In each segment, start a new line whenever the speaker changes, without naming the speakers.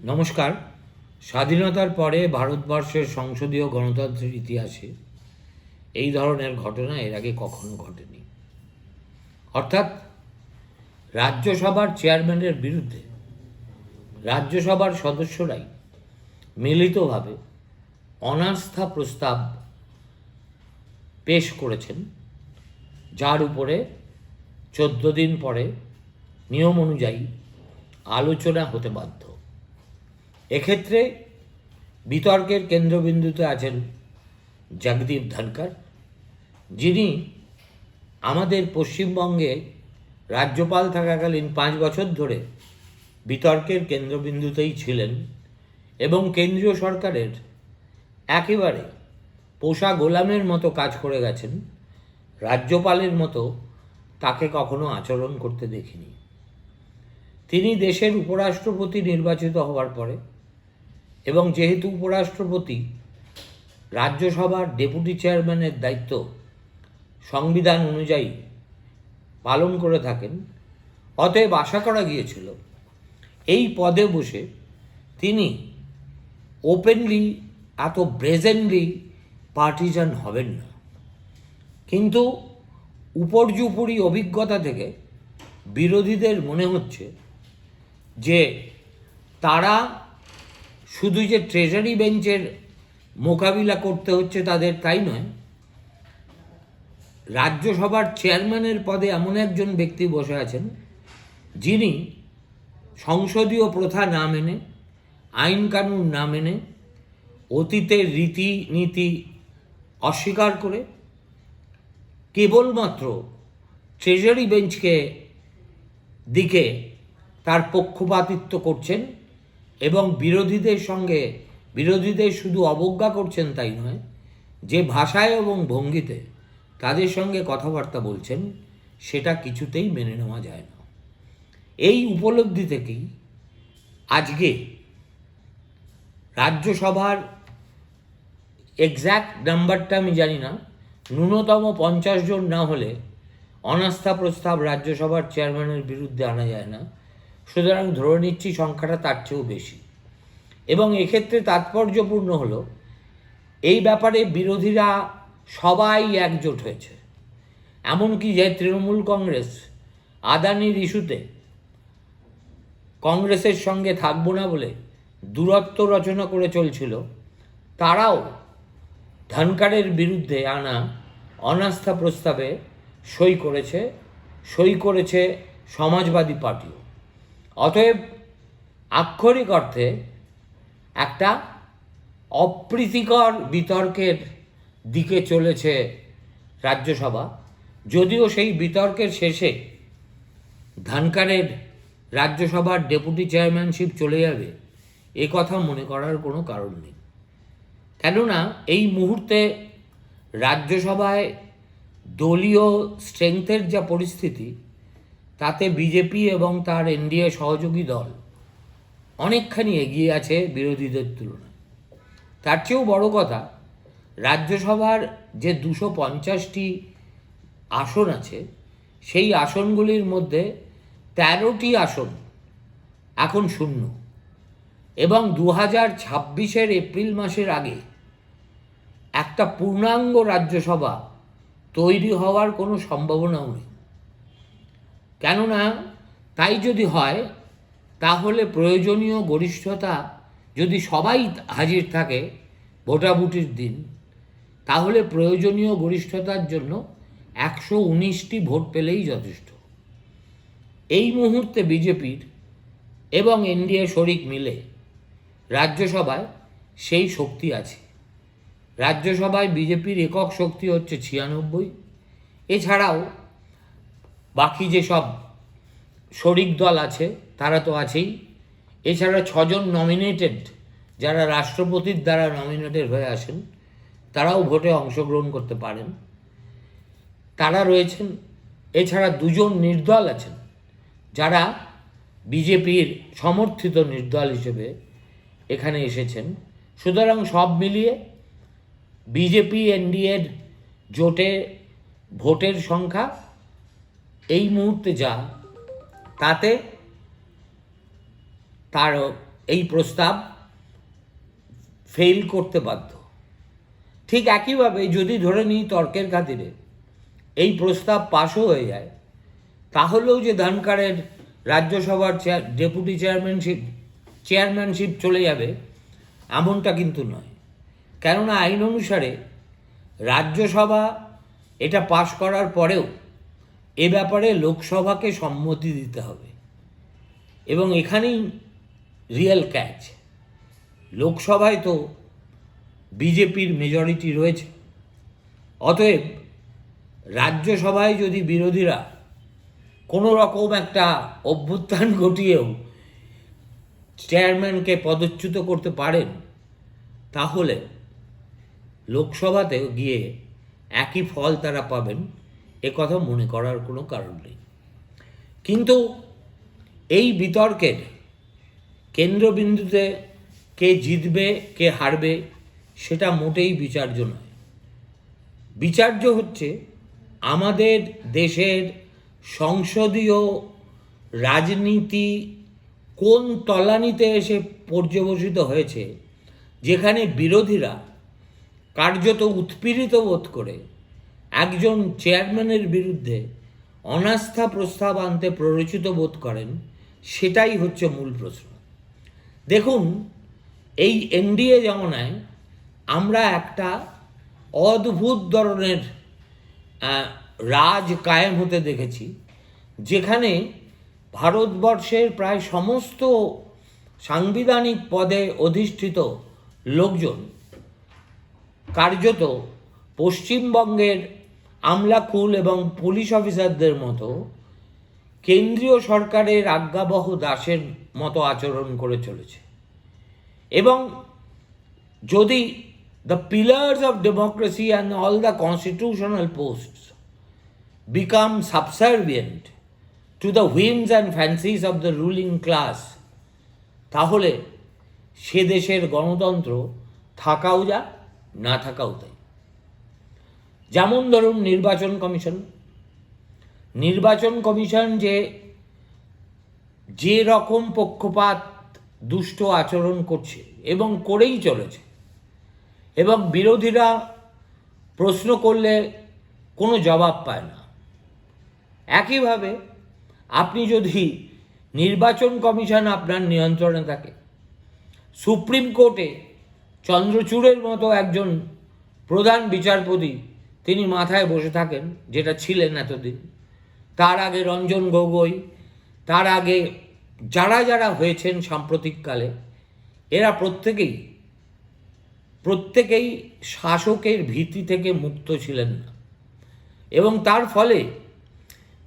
নমস্কার। স্বাধীনতার পরে ভারতবর্ষের সংসদীয় গণতন্ত্রের ইতিহাসে এই ধরনের ঘটনা এর আগে কখনো ঘটেনি। অর্থাৎ রাজ্যসভার চেয়ারম্যানের বিরুদ্ধে রাজ্যসভার সদস্যরাই মিলিতভাবে অনাস্থা প্রস্তাব পেশ করেছেন, যার উপরে চোদ্দ দিন পরে নিয়ম অনুযায়ী আলোচনা হতে বাধ্য। এক্ষেত্রে বিতর্কের কেন্দ্রবিন্দুতে আছেন জগদীপ ধনকর যিনি আমাদের পশ্চিমবঙ্গে রাজ্যপাল থাকাকালীন পাঁচ বছর ধরে বিতর্কের কেন্দ্রবিন্দুতেই ছিলেন এবং কেন্দ্রীয় সরকারের একেবারে পোষা গোলামের মতো কাজ করে গেছেন, রাজ্যপালের মতো তাকে কখনো আচরণ করতে দেখিনি। তিনি দেশের উপরাষ্ট্রপতি নির্বাচিত হওয়ার পরে এবং যেহেতু উপরাষ্ট্রপতি, রাজ্যসভার ডেপুটি চেয়ারম্যানের দায়িত্ব সংবিধান অনুযায়ী পালন করে থাকেন, অতএব আশা করা গিয়েছিল এই পদে বসে তিনি ওপেনলি এত ব্রেজেন্টলি পার্টিজান হবেন না। কিন্তু উপর্যুপরি অভিজ্ঞতা থেকে বিরোধীদের মনে হচ্ছে যে তারা শুধু যে ট্রেজারি বেঞ্চের মোকাবিলা করতে হচ্ছে তাদের তাই নয়, রাজ্যসভার চেয়ারম্যানের পদে এমন একজন ব্যক্তি বসে আছেন, যিনি সংসদীয় প্রথা না মেনে আইন কানুন না মেনে, অতীতের রীতিনীতি অস্বীকার করে কেবলমাত্র ট্রেজারি বেঞ্চকে দিকে তার পক্ষপাতিত্ব করছেন এবং বিরোধীদের সঙ্গে, বিরোধীদের শুধু অবজ্ঞা করছেন তাই নয়, যে ভাষায় এবং ভঙ্গিতে তাদের সঙ্গে কথাবার্তা বলছেন, সেটা কিছুতেই মেনে নেওয়া যায় না। এই উপলব্ধি থেকেই আজকে রাজ্যসভার এক্স্যাক্ট নাম্বারটা আমি জানি না, ন্যূনতম পঞ্চাশ জন না হলে অনাস্থা প্রস্তাব রাজ্যসভার চেয়ারম্যানের বিরুদ্ধে আনা যায় না। সুতরাং ধরে নিচ্ছি সংখ্যাটা তার চেয়েও বেশি। এবং এক্ষেত্রে তাৎপর্যপূর্ণ হলো, এই ব্যাপারে বিরোধীরা সবাই একজোট হয়েছে। এমনকি যে তৃণমূল কংগ্রেস আদানির ইস্যুতে কংগ্রেসের সঙ্গে থাকব না বলে দূরত্ব রচনা করে চলছিল, তারাও ধনকারের বিরুদ্ধে আনা অনাস্থা প্রস্তাবে সই করেছে সই করেছে সমাজবাদী পার্টিও। অতএব আক্ষরিক অর্থে একটা অপ্রীতিকর বিতর্কের দিকে চলেছে রাজ্যসভা। যদিও সেই বিতর্কের শেষে ধানকারের রাজ্যসভার ডেপুটি চেয়ারম্যানশিপ চলে যাবে, এ কথা মনে করার কোনো কারণ নেই। কেননা এই মুহূর্তে রাজ্যসভায় দলীয় স্ট্রেংথের যা পরিস্থিতি, তাতে বিজেপি এবং তার এনডিএ সহযোগী দল অনেকখানি এগিয়ে আছে বিরোধীদের তুলনায়। তার চেয়েও বড় কথা, রাজ্যসভার যে দুশো পঞ্চাশটি আসন আছে, সেই আসনগুলির মধ্যে তেরোটি আসন এখন শূন্য এবং দু হাজার ছাব্বিশের এপ্রিল মাসের আগে একটা পূর্ণাঙ্গ রাজ্যসভা তৈরি হওয়ার কোনো সম্ভাবনাও নেই। কেননা, তাই যদি হয় তাহলে প্রয়োজনীয় গরিষ্ঠতা যদি সবাই হাজির থাকে ভোটাভুটির দিন, তাহলে প্রয়োজনীয় গরিষ্ঠতার জন্য একশো উনিশটি ভোট পেলেই যথেষ্ট। এই মুহূর্তে বিজেপির এবং এনডিএ শরিক মিলে রাজ্যসভায় সেই শক্তি আছে। রাজ্যসভায় বিজেপির একক শক্তি হচ্ছে ছিয়ানব্বই। এছাড়াও বাকি যেসব শরিক দল আছে তারা তো আছেই। এছাড়া ছজন নমিনেটেড যারা রাষ্ট্রপতির দ্বারা নমিনেটেড হয়ে আসেন, তারাও ভোটে অংশগ্রহণ করতে পারেন। তারা রয়েছেন, এছাড়া দুজন নির্দল আছেন, যারা বিজেপির সমর্থিত নির্দল হিসেবে এখানে এসেছেন। সুতরাং সব মিলিয়ে বিজেপি, এনডিএর জোটে ভোটের সংখ্যা এই মুহূর্তে যা, তাতে তার এই প্রস্তাব ফেল করতে বাধ্য। ঠিক একইভাবে যদি ধরে নিই তর্কের খাতিরে, এই প্রস্তাব পাশও হয়ে যায়, তাহলেও যে ধনকারের রাজ্যসভার চেয়ার ডেপুটি চেয়ারম্যানশিপ চেয়ারম্যানশিপ চলে যাবে, এমনটা কিন্তু নয়। কেননা আইন অনুসারে রাজ্যসভা এটা পাশ করার পরেও এ ব্যাপারে লোকসভাকে সম্মতি দিতে হবে। এবং এখানেই রিয়েল ক্যাচ লোকসভায় তো বিজেপির মেজরিটি রয়েছে। অতএব রাজ্যসভায় যদি বিরোধীরা কোনো রকম একটা অভ্যুত্থান ঘটিয়েও চেয়ারম্যানকে পদচ্যুত করতে পারেন, তাহলে লোকসভাতেও গিয়ে একই ফল তারা পাবেন, এ কথা মনে করার কোনো কারণ নেই। কিন্তু এই বিতর্কের কেন্দ্রবিন্দুতে কে জিতবে, কে হারবে, সেটা মোটেই বিচার্য নয়। বিচার্য হচ্ছে আমাদের দেশের সংসদীয় রাজনীতি কোন তলানিতে এসে পর্যবসিত হয়েছে, যেখানে বিরোধীরা কার্যত উৎপীড়িত বোধ করে, একজন চেয়ারম্যানের বিরুদ্ধে অনাস্থা প্রস্তাব আনতে প্ররোচিত বোধ করেন, সেটাই হচ্ছে মূল প্রশ্ন। দেখুন, এই এনডিএ জমানায় আমরা একটা অদ্ভুত ধরনের রাজ কায়েম হতে দেখেছি, যেখানে ভারতবর্ষের প্রায় সমস্ত সাংবিধানিক পদে অধিষ্ঠিত লোকজন কার্যত পশ্চিমবঙ্গের আমলাকুল এবং পুলিশ অফিসারদের মতো কেন্দ্রীয় সরকারের আজ্ঞাবহ দাসের মতো আচরণ করে চলেছে। এবং যদি the pillars of democracy and all the constitutional posts become subservient to the whims and fancies of the ruling class তাহলে সে দেশের গণতন্ত্র থাকাও যা, না থাকাও তাই। যেমন ধরুন নির্বাচন কমিশন নির্বাচন কমিশন যে যে রকম পক্ষপাত দুষ্ট আচরণ করছে এবং করেই চলেছে, এবং বিরোধীরা প্রশ্ন করলে কোনো জবাব পায় না। একইভাবে আপনি যদি নির্বাচন কমিশন আপনার নিয়ন্ত্রণে থাকে, সুপ্রিম কোর্টে চন্দ্রচূড়ের মতো একজন প্রধান বিচারপতি তিনি মাথায় বসে থাকেন, যেটা ছিলেন এতদিন। তার আগে রঞ্জন গগৈ, তার আগে যারা যারা হয়েছেন সাম্প্রতিককালে, এরা প্রত্যেকেই প্রত্যেকেই শাসকের ভীতি থেকে মুক্ত ছিলেন না। এবং তার ফলে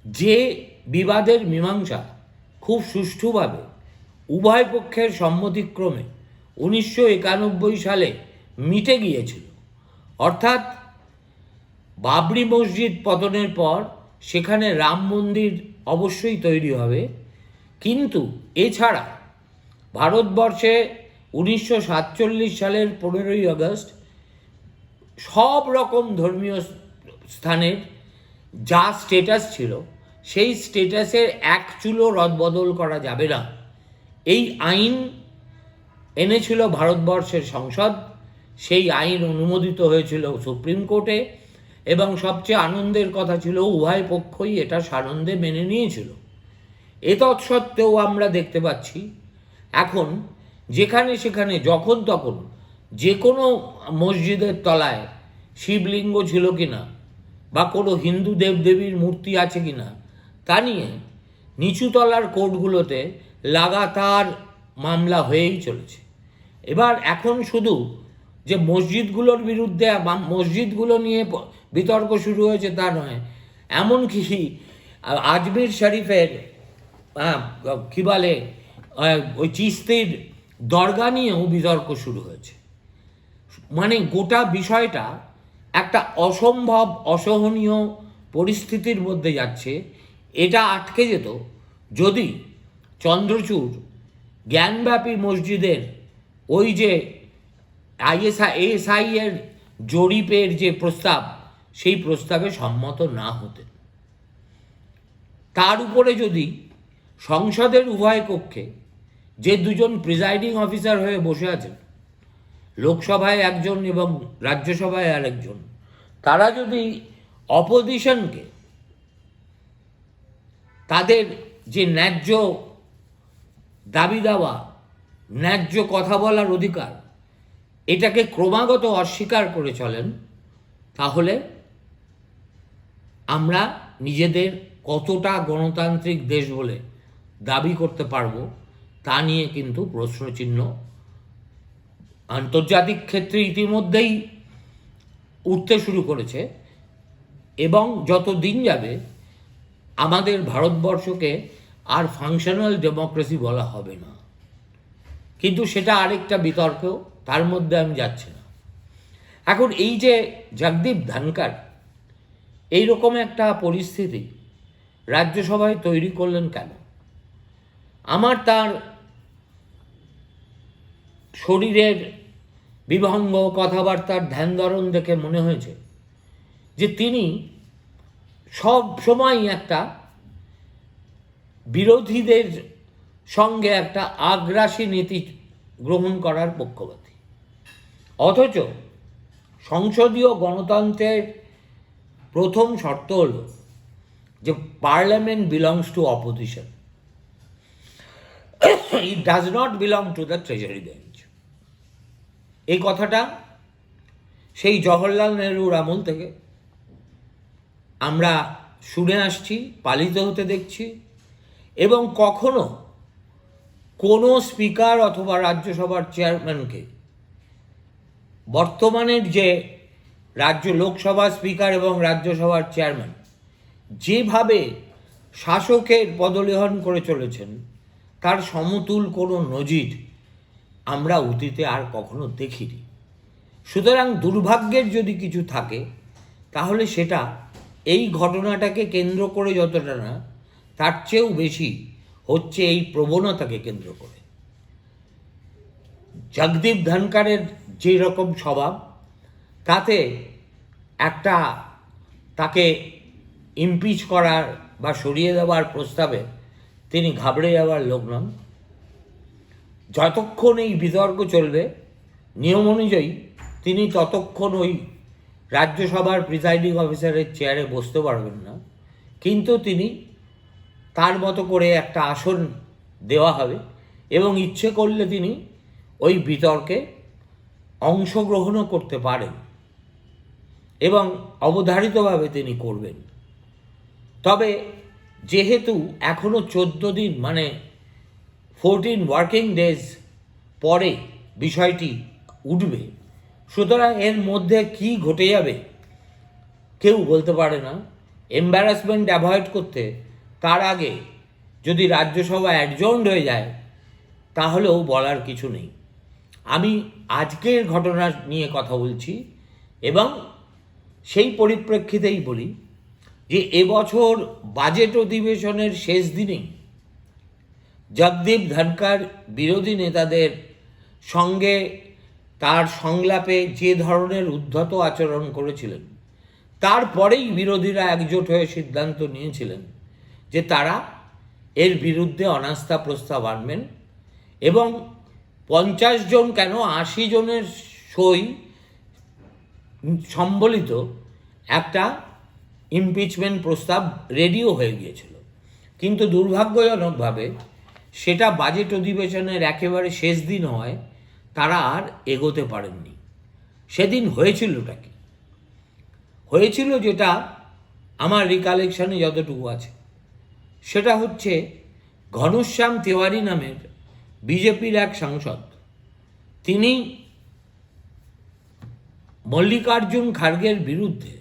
যে বিবাদের মীমাংসা খুব সুষ্ঠুভাবে উভয় পক্ষের সম্মতিক্রমে উনিশশো একানব্বই সালে মিটে গিয়েছিল, অর্থাৎ বাবরি মসজিদ পতনের পর সেখানে রাম মন্দির অবশ্যই তৈরি হবে। কিন্তু এছাড়া ভারতবর্ষে উনিশশো সাতচল্লিশ সালের পনেরোই আগস্ট সব রকম ধর্মীয় স্থানের যা স্টেটাস ছিল, সেই স্টেটাসের এক চুলো রদবদল করা যাবে না। এই আইন এনেছিল ভারতবর্ষের সংসদ, সেই আইন অনুমোদিত হয়েছিল সুপ্রিম কোর্টে। এবং সবচেয়ে আনন্দের কথা ছিল, উভয় পক্ষই এটা সানন্দে মেনে নিয়েছিল। এ তৎসত্ত্বেও আমরা দেখতে পাচ্ছি, এখন যেখানে সেখানে যখন তখন যে কোনো মসজিদের তলায় শিবলিঙ্গ ছিল কি না বা কোনো হিন্দু দেবদেবীর মূর্তি আছে কিনা, তা নিয়ে নিচুতলার কোর্টগুলোতে লাগাতার মামলা হয়েই চলেছে। এবার এখন শুধু যে মসজিদগুলোর বিরুদ্ধে মসজিদগুলো নিয়ে বিতর্ক শুরু হয়েছে তা নয়। এমনকি আজমির শরীফের কি বলে ওই চিস্তির দরগা নিয়েও বিতর্ক শুরু হয়েছে। মানে গোটা বিষয়টা একটা অসম্ভব, অসহনীয় পরিস্থিতির মধ্যে যাচ্ছে। এটা আটকে যেত যদি চন্দ্রচূড় জ্ঞানব্যাপী মসজিদের ওই যে আইএসআই, এএসআই এর জরিপের যে প্রস্তাব সেই প্রস্তাবে সম্মত না হতেন তার উপরে যদি সংসদের উভয় কক্ষে যে দুজন প্রিজাইডিং অফিসার হয়ে বসে আছেন, লোকসভায় একজন এবং রাজ্যসভায় আরেকজন, তারা যদি অপোজিশনকে তাদের যে ন্যায্য দাবি দাওয়া, ন্যায্য কথা বলার অধিকার, এটাকে ক্রমাগত অস্বীকার করে চলেন, তাহলে আমরা নিজেদের কতটা গণতান্ত্রিক দেশ বলে দাবি করতে পারব তা নিয়ে কিন্তু প্রশ্নচিহ্ন। আন্তর্জাতিক ক্ষেত্রে ইতিমধ্যেই উঠতে শুরু করেছে এবং যত দিন যাবে আমাদের ভারতবর্ষকে আর ফাংশনাল ডেমোক্রেসি বলা হবে না। কিন্তু সেটা আরেকটা বিতর্ক, তার মধ্যে আমি যাচ্ছি না। এখন এই যে জগদীপ ধনকার এইরকম একটা পরিস্থিতি রাজ্যসভায় তৈরি করলেন কেন? আমার তার শরীরের বিভঙ্গ কথাবার্তার ধ্যান ধারণ দেখে মনে হয়েছে যে তিনি সব সময় একটা বিরোধীদের সঙ্গে একটা আগ্রাসী নীতি গ্রহণ করার পক্ষপাতী। অথচ সংসদীয় গণতন্ত্রের প্রথম শর্ত হল যে parliament belongs to opposition it does not belong to the treasury bench এই কথাটা সেই জওহরলাল নেহরুর আমল থেকে আমরা শুনে আসছি, পালিত হতে দেখছি এবং কখনো কোনো স্পিকার অথবা রাজ্যসভার চেয়ারম্যানকে বর্তমানের যে রাজ্য লোকসভা স্পিকার এবং রাজ্যসভার চেয়ারম্যান যেভাবে শাসকের পদলেহন করে চলেছেন, তার সমতুল কোনো নজির আমরা অতীতে আর কখনো দেখিনি। সুতরাং দুর্ভাগ্যের যদি কিছু থাকে, তাহলে সেটা এই ঘটনাটাকে কেন্দ্র করে যতটা না, তার চেয়েও বেশি হচ্ছে এই প্রবণতাকে কেন্দ্র করে। জগদীপ ধনকারের যে রকম স্বভাব, তাতে একটা তাকে ইমপিচ করার বা সরিয়ে দেওয়ার প্রস্তাবে তিনি ঘাবড়ে যাওয়ার লোক নন। যতক্ষণ এই বিতর্ক চলবে, নিয়ম অনুযায়ী তিনি ততক্ষণ ওই রাজ্যসভার প্রিসাইডিং অফিসারের চেয়ারে বসতে পারবেন না। কিন্তু তিনি তার মতো করে একটা আসন দেওয়া হবে এবং ইচ্ছে করলে তিনি ওই বিতর্কে অংশগ্রহণও করতে পারেন। এবং অবধারিতভাবে তিনি করবেন। তবে যেহেতু এখনও চোদ্দ দিন মানে ফোরটিন ওয়ার্কিং ডেজ পরে বিষয়টি উঠবে, সুতরাং এর মধ্যে কি ঘটে যাবে কেউ বলতে পারে না। এম্বারাসমেন্ট অ্যাভয়েড করতে তার আগে যদি রাজ্যসভা অ্যাডজন্ড হয়ে যায়, তাহলেও বলার কিছু নেই। আমি আজকের ঘটনা নিয়ে কথা বলছি এবং সেই পরিপ্রেক্ষিতেই বলি যে এবছর বাজেট অধিবেশনের শেষ দিনেই জগদীপ ধনকার বিরোধী নেতাদের সঙ্গে তার সংলাপে যে ধরনের উদ্ধত আচরণ করেছিলেন তারপরেই বিরোধীরা একজোট হয়ে সিদ্ধান্ত নিয়েছিলেন যে তারা এর বিরুদ্ধে অনাস্থা প্রস্তাব আনবেন এবং পঞ্চাশ জন কেন আশি জনের সই সম্বলিত একটা ইমপিচমেন্ট প্রস্তাব রেডিও হয়ে গিয়েছিল। কিন্তু দুর্ভাগ্যজনকভাবে সেটা বাজেট অধিবেশনের একেবারে শেষ দিন হয়, তারা আর এগোতে পারেননি। সেদিন হয়েছিলটা কি? হয়েছিল যেটা আমার রিকালেকশনে যতটুকু আছে। সেটা হচ্ছে ঘনশ্যাম তিওয়ারি নামের বিজেপির এক সাংসদ, তিনি মল্লিকার্জুন খার্গের বিরুদ্ধে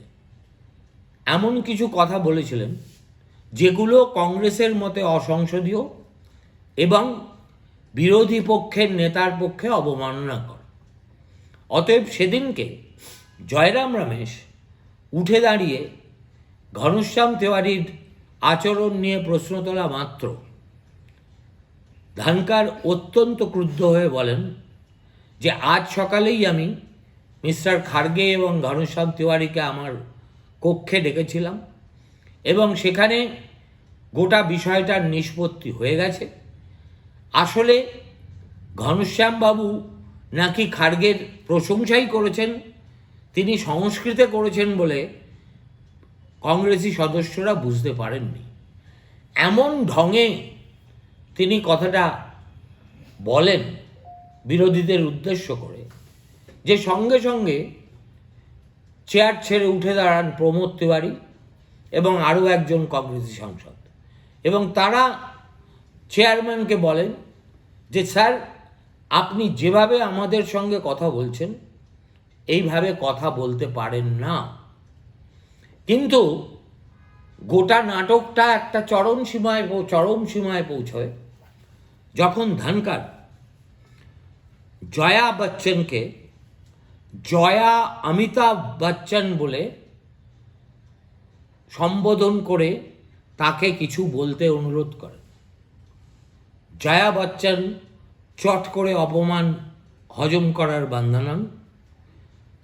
এমন কিছু কথা বলেছিলেন, যেগুলো কংগ্রেসের মতে অসংসদীয় এবং বিরোধী পক্ষের নেতার পক্ষে অবমাননাকর। অতএব সেদিনকে জয়রাম রমেশ উঠে দাঁড়িয়ে ঘনশ্যাম তেওয়ারির আচরণ নিয়ে প্রশ্ন তোলা মাত্র। ধানকার অত্যন্ত ক্রুদ্ধ হয়ে বলেন যে, আজ সকালেই আমি মিস্টার খার্গে এবং ঘনশ্যাম তিওয়ারিকে আমার কক্ষে ডেকেছিলাম এবং সেখানে গোটা বিষয়টার নিষ্পত্তি হয়ে গেছে। আসলে ঘনশ্যামবাবু নাকি খার্গের প্রশংসাই করেছেন, তিনি সংস্কৃতে করেছেন বলে কংগ্রেসি সদস্যরা বুঝতে পারেননি। এমন ঢঙে তিনি কথাটা বলেন বিরোধীদের উদ্দেশ্য করে। যে সঙ্গে সঙ্গে চেয়ার ছেড়ে উঠে দাঁড়ান প্রমোদ তিওয়ারি এবং আরও একজন কংগ্রেসি সাংসদ। এবং তারা চেয়ারম্যানকে বলেন যে, স্যার, আপনি যেভাবে আমাদের সঙ্গে কথা বলছেন, এইভাবে কথা বলতে পারেন না। কিন্তু গোটা নাটকটা একটা চরম সীমায় চরম সীমায় পৌঁছয় যখন ধনকার জয়া বচ্চনকে জয়া অমিতাভ বচ্চন বলে সম্বোধন করে তাকে কিছু বলতে অনুরোধ করেন জয়া বচ্চন চট করে অপমান, হজম করার বান্ধানান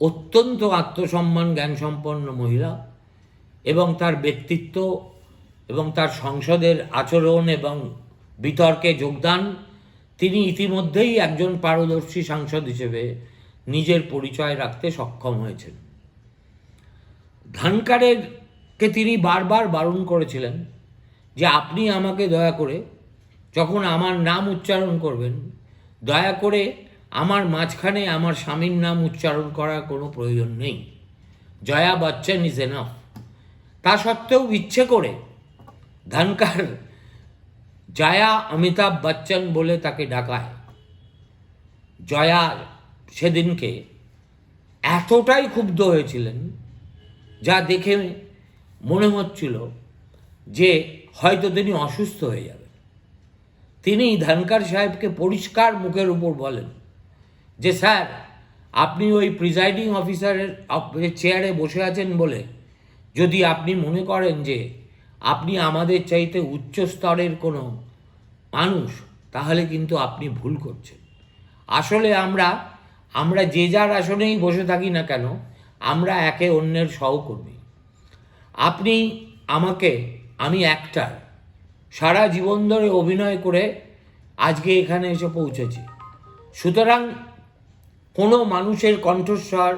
অত্যন্ত আত্মসম্মান, জ্ঞানসম্পন্ন মহিলা এবং তার ব্যক্তিত্ব এবং তার সংসদের আচরণ এবং বিতর্কে যোগদান, তিনি ইতিমধ্যেই একজন পারদর্শী সাংসদ হিসেবে নিজের পরিচয় রাখতে সক্ষম হয়েছেন। ধানকারের কে তিনি বারবার বারণ করেছিলেন যে আপনি আমাকে দয়া করে যখন আমার নাম উচ্চারণ করবেন, দয়া করে আমার মাঝখানে আমার স্বামীর নাম উচ্চারণ করার কোনো প্রয়োজন নেই। জয়া বচ্চন ইজ এনাফ তা সত্ত্বেও ইচ্ছে করে ধানকার জয়া অমিতাভ বচ্চন বলে তাকে ডাকায়। জয়া সেদিনকে এতটাই ক্ষুব্ধ হয়েছিলেন যা দেখে মনে হচ্ছিল যে হয়তো তিনি অসুস্থ হয়ে যাবেন। তিনি ধনকার সাহেবকে পরিষ্কার মুখের উপর বলেন যে, স্যার, আপনি ওই প্রিজাইডিং অফিসারের চেয়ারে বসে আছেন বলে যদি আপনি মনে করেন যে আপনি আমাদের চাইতে উচ্চ স্তরের কোনো মানুষ, তাহলে কিন্তু আপনি ভুল করছেন। আসলে আমরা আমরা যে যার আসনেই বসে থাকি না কেন, আমরা একে অন্যের সহকর্মী। আপনি আমাকে, আমি অ্যাক্টার সারা জীবন ধরে অভিনয় করে আজকে এখানে এসে পৌঁছেছি। সুতরাং কোনো মানুষের কণ্ঠস্বর,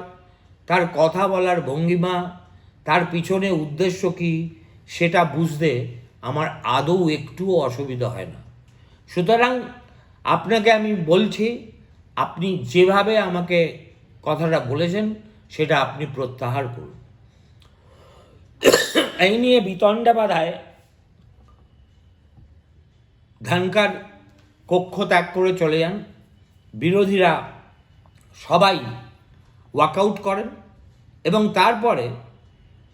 তার কথা বলার ভঙ্গিমা, তার পিছনে উদ্দেশ্য কি, সেটা বুঝতে আমার আদৌ একটুও অসুবিধা হয় না। সুতরাং আপনাকে আমি বলছি আপনি যেভাবে আমাকে কথাটা বলেছেন, সেটা আপনি প্রত্যাহার করুন। এই নিয়ে বিতণ্ডা বাধায় ধানকার কক্ষ ত্যাগ করে চলে যান। বিরোধীরা সবাই ওয়াকআউট করেন এবং তারপরে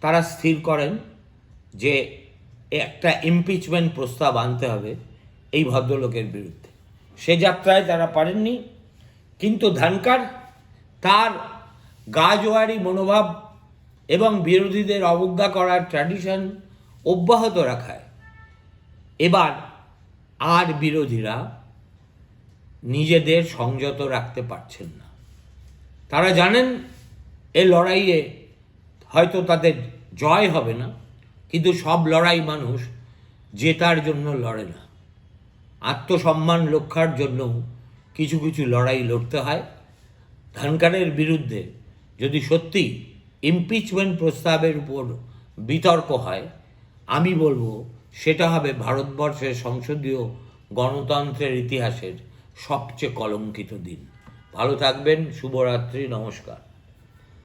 তারা স্থির করেন যে একটা ইমপিচমেন্ট প্রস্তাব আনতে হবে এই ভদ্রলোকের বিরুদ্ধে। সে যাত্রায় তারা পারেননি। কিন্তু ধানকার, তার গাজোয়ারি মনোভাব এবং বিরোধীদের অবজ্ঞা করার ট্র্যাডিশন অব্যাহত রাখায়। এবার আর বিরোধীরা নিজেদের সংযত রাখতে পারছেন না। তারা জানেন এ লড়াইয়ে হয়তো তাদের জয় হবে না, কিন্তু সব লড়াই মানুষ জেতার জন্য লড়ে না। আত্মসম্মান রক্ষার জন্য কিছু কিছু লড়াই লড়তে হয়। ধানকারের বিরুদ্ধে যদি সত্যি ইমপিচমেন্ট প্রস্তাবের উপর বিতর্ক হয়, আমি বলব সেটা হবে ভারতবর্ষের সংসদীয় গণতন্ত্রের ইতিহাসের সবচেয়ে কলঙ্কিত দিন। ভালো থাকবেন, শুভরাত্রি, নমস্কার।